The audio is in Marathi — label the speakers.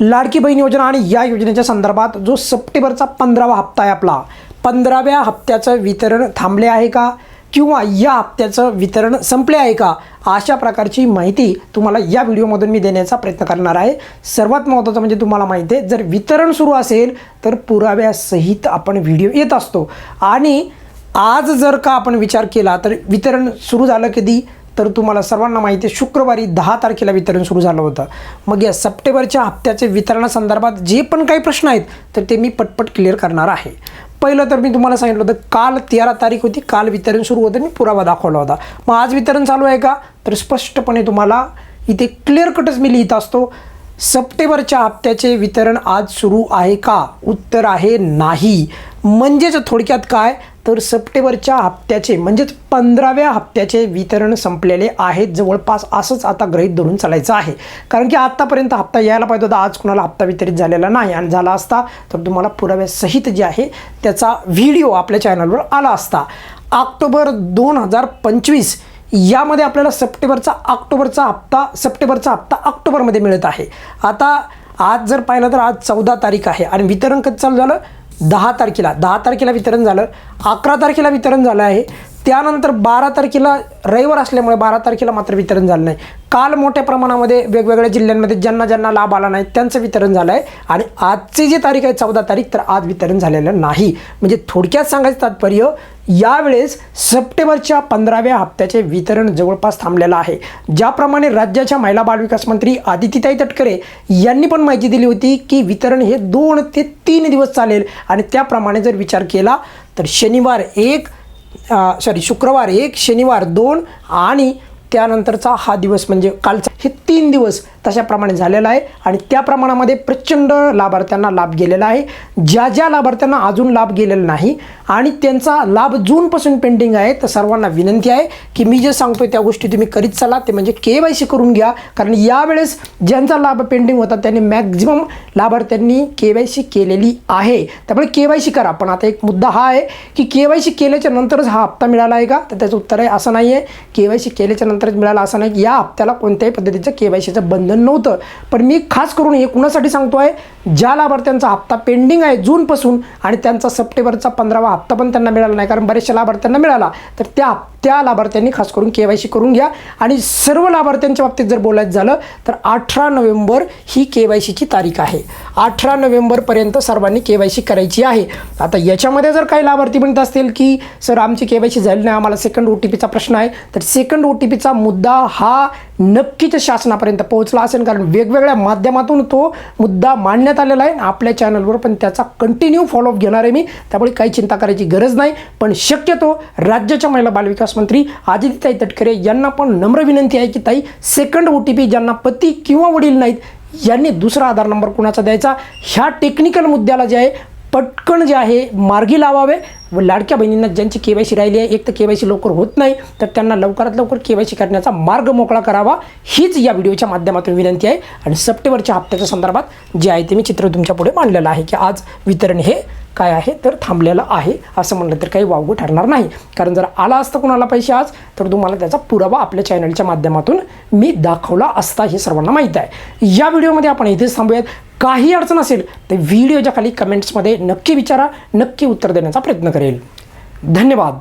Speaker 1: लाडकी बहीण योजना आणि या योजनेच्या संदर्भात जो सप्टेंबरचा पंधरावा हप्ता आहे आपला पंधराव्या हप्त्याचं वितरण थांबले आहे का? किंवा या हप्त्याचं वितरण संपले आहे का? अशा प्रकारची माहिती तुम्हाला या व्हिडिओमधून मी देण्याचा प्रयत्न करणार आहे. सर्वात महत्त्वाचं म्हणजे तुम्हाला माहिती आहे जर वितरण सुरू असेल तर पुराव्यासहित आपण व्हिडिओ येत असतो. आणि आज जर का आपण विचार केला तर वितरण सुरू झालं कधी? तर तुम्हाला सर्वांना माहिती आहे शुक्रवारी दहा तारखेला वितरण सुरू झालं होतं. मग या सप्टेंबरच्या हप्त्याचे वितरणासंदर्भात जे पण काही प्रश्न आहेत तर ते मी पटपट क्लिअर करणार आहे. पहिलं तर मी तुम्हाला सांगितलं होतं काल तेरा तारीख होती काल वितरण सुरू होतं मी पुरावा दाखवला होता. मग आज वितरण चालू आहे का? तर स्पष्टपणे तुम्हाला इथे क्लिअर कटच मी लिहित असतो सप्टेंबरच्या हप्त्याचे वितरण आज सुरू आहे का? उत्तर आहे नाही. म्हणजेच थोडक्यात काय? तर सप्टेंबरच्या हप्त्याचे म्हणजेच पंधराव्या हप्त्याचे वितरण संपलेले आहेत. जवळपास असंच आता गृहीत धरून चालायचं आहे. कारण की आत्तापर्यंत हप्ता यायला पाहिजे होता. आज कुणाला हप्ता वितरित झालेला नाही आणि झाला असता तर तुम्हाला पुराव्यासहित जे आहे त्याचा व्हिडिओ आपल्या चॅनलवर आला असता. ऑक्टोबर दोन हजार पंचवीस यामध्ये आपल्याला सप्टेंबरचा ऑक्टोबरचा हप्ता सप्टेंबरचा हप्ता ऑक्टोबरमध्ये मिळत आहे. आता आज जर पाहिलं तर आज चौदा तारीख आहे आणि वितरण कधी चालू झालं? दहा तारखेला दहा तारखेला वितरण झालं अकरा तारखेला वितरण झालं आहे. त्यानंतर बारा तारखेला रविवार असल्यामुळे बारा तारखेला मात्र वितरण झालं नाही. काल मोठ्या प्रमाणामध्ये वेगवेगळ्या जिल्ह्यांमध्ये ज्यांना ज्यांना लाभ आला नाही त्यांचं वितरण झालं आहे. आणि आजची जी तारीख आहे चौदा तारीख तर आज वितरण झालेलं नाही. म्हणजे थोडक्यात सांगायचं तात्पर्य यावेळेस सप्टेंबरच्या पंधराव्या हप्त्याचे वितरण जवळपास थांबलेलं आहे. ज्याप्रमाणे राज्याच्या महिला बालविकास मंत्री आदितीताई तटकरे यांनी पण माहिती दिली होती की वितरण हे दोन ते तीन दिवस चालेल. आणि त्याप्रमाणे जर विचार केला तर शनिवार एक सॉरी शुक्रवार एक शनिवार दोन आणि त्यानंतरचा हा दिवस म्हणजे कालचा. हे तीन दिवस तशाप्रमाणे झालेला आहे आणि त्या प्रमाणामध्ये प्रचंड लाभार्थ्यांना लाभ गेलेला आहे. ज्या ज्या लाभार्थ्यांना अजून लाभ गेलेला नाही आणि त्यांचा लाभ जूनपासून पेंडिंग आहे तर सर्वांना विनंती आहे की मी जे सांगतो त्या गोष्टी तुम्ही करीत चला ते म्हणजे के वाय सी करून घ्या. कारण यावेळेस ज्यांचा लाभ पेंडिंग होता त्यांनी मॅक्झिमम लाभार्थ्यांनी के वाय सी केलेली आहे. त्यामुळे के वाय सी करा. पण आता एक मुद्दा हा आहे की के वाय सी केल्याच्या नंतरच हा हप्ता मिळाला आहे का? तर त्याचं उत्तर आहे असं नाही आहे के वाय सी केल्याच्या आमंत्रित मिळाला असं नाही की या हप्त्याला कोणत्याही पद्धतीचं के वाय सीचं बंधन नव्हतं. पण मी खास करून हे कुणासाठी सांगतो आहे ज्या लाभार्थ्यांचा हप्ता पेंडिंग आहे जूनपासून आणि त्यांचा सप्टेंबरचा पंधरावा हप्ता पण त्यांना मिळाला नाही कारण बऱ्याचशा लाभार्थ्यांना मिळाला तर त्या त्या लाभार्थ्यांनी खास करून के वाय सी करून घ्या. आणि सर्व लाभार्थ्यांच्या बाबतीत जर बोलायचं झालं तर अठरा नोव्हेंबर ही के वाय सीची तारीख आहे. अठरा नोव्हेंबरपर्यंत सर्वांनी के वाय सी करायची आहे. आता याच्यामध्ये जर काही लाभार्थी म्हणत असतील की सर आमची के वाय सी झाली नाही आम्हाला सेकंड ओ टी पीचा प्रश्न आहे तर सेकंड ओ टी पीचा मुद्दा हा नक्कीच शासनापर्यंत पोहोचला असेल कारण वेगवेगळ्या माध्यमातून तो मुद्दा मांडण्यात आलेला आहे. आपल्या चॅनलवर पण त्याचा कंटिन्यू फॉलोअप घेणार आहे मी. त्यामुळे काही चिंता करायची गरज नाही. पण शक्यतो राज्याच्या महिला बालविकास मंत्री आदित्यताई तटकरे यांना पण नम्र विनंती आहे की ताई सेकंड ओ टी पी ज्यांना पती किंवा वडील नाहीत यांनी दुसरा आधार नंबर कुणाचा द्यायचा? ह्या टेक्निकल मुद्द्याला जे आहे पटकन जे आहे मार्गी लावावे. व लाडक्या बहिणींना ज्यांची के वाय सी राहिली आहे एक तर के वाय सी लवकर होत नाही तर त्यांना लवकरात लवकर के वाय सी करण्याचा मार्ग मोकळा करावा. हीच या व्हिडिओच्या माध्यमातून विनंती आहे. आणि सप्टेंबरच्या हप्त्याच्या संदर्भात जे आहे ते मी चित्र तुमच्यापुढे मांडलेलं आहे की आज वितरण हे काय आहे? तर थांबलेलं आहे असं म्हणलं तर काही वावगं ठरणार नाही. कारण जर आला असतं कुणाला पैसे आज तर तुम्हाला त्याचा पुरावा आपल्या चॅनलच्या माध्यमातून मी दाखवला असता हे सर्वांना माहीत आहे. या व्हिडिओमध्ये आपण इथेच थांबूयात. काही अडचण असेल तर व्हिडिओच्या खाली कमेंट्समध्ये नक्की विचारा नक्की उत्तर देण्याचा प्रयत्न करेल. धन्यवाद.